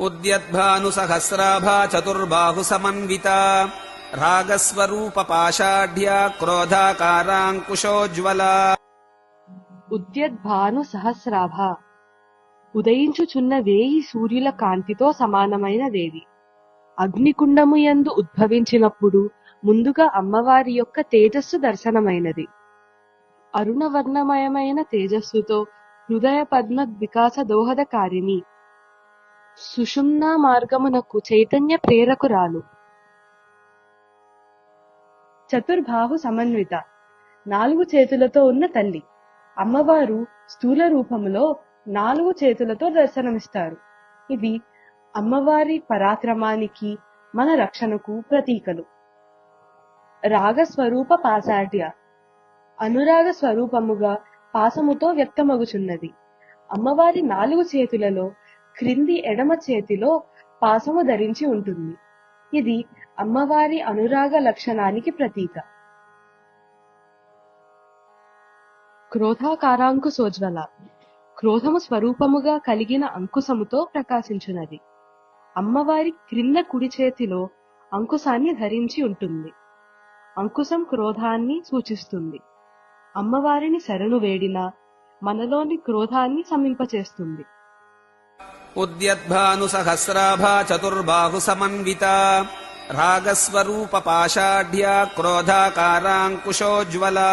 उद्यद्भानुसहस्राभा चतुर्बाहुसमन्विता रागस्वरूपपाषाढ्या क्रोधाकाराङ्कुशोज्ज्वला ఉద్యద్భాను సహస్రాభ ఉదయించుచున్న వేయి సూర్యుల కాంతితో సమానమైనదేది అగ్నికుండము యందు ఉద్భవించినప్పుడు ముందుగా అమ్మవారి యొక్క తేజస్సు దర్శనమైనది అరుణవర్ణమయమైన తేజస్సుతో హృదయ పద్మ వికాస దోహదకారిణి సుషుమ్నా మార్గమునకు చైతన్య ప్రేరకురాలు. చతుర్బాహు సమన్విత. నాలుగు చేతులతో ఉన్న తల్లి. అమ్మవారు స్థూల రూపములో నాలుగు చేతులతో దర్శనమిస్తారు. ఇవి అమ్మవారి పరాక్రమానికి మన రక్షణకు ప్రతీకలు. రాగ స్వరూప అనురాగ స్వరూపముగా పాసముతో వ్యక్తమగుచున్నది. అమ్మవారి నాలుగు చేతులలో క్రింది ఎడమ చేతిలో పాసము ధరించి ఉంటుంది. ఇది అమ్మవారి అనురాగ లక్షణానికి ప్రతీక. క్రోధాకారాంకుశోజ్వల క్రోధము స్వరూపముగా కలిగిన అంకుశముతో ప్రకాశించున్నది అమ్మవారి క్రింద కుడి చేతిలో అంకుశాన్ని ధరించి ఉంటుంది. అంకుశం క్రోధాన్ని సూచిస్తుంది. అమ్మవారిని శరణు వేడిన మనలోని క్రోధాన్ని సమింపచేస్తుంది. उद्यद्भानुसहस्राभा चतुर्बाहुसमन्विता रागस्वरूपपाषाढ्या क्रोधाकाराङ्कुशोज्ज्वला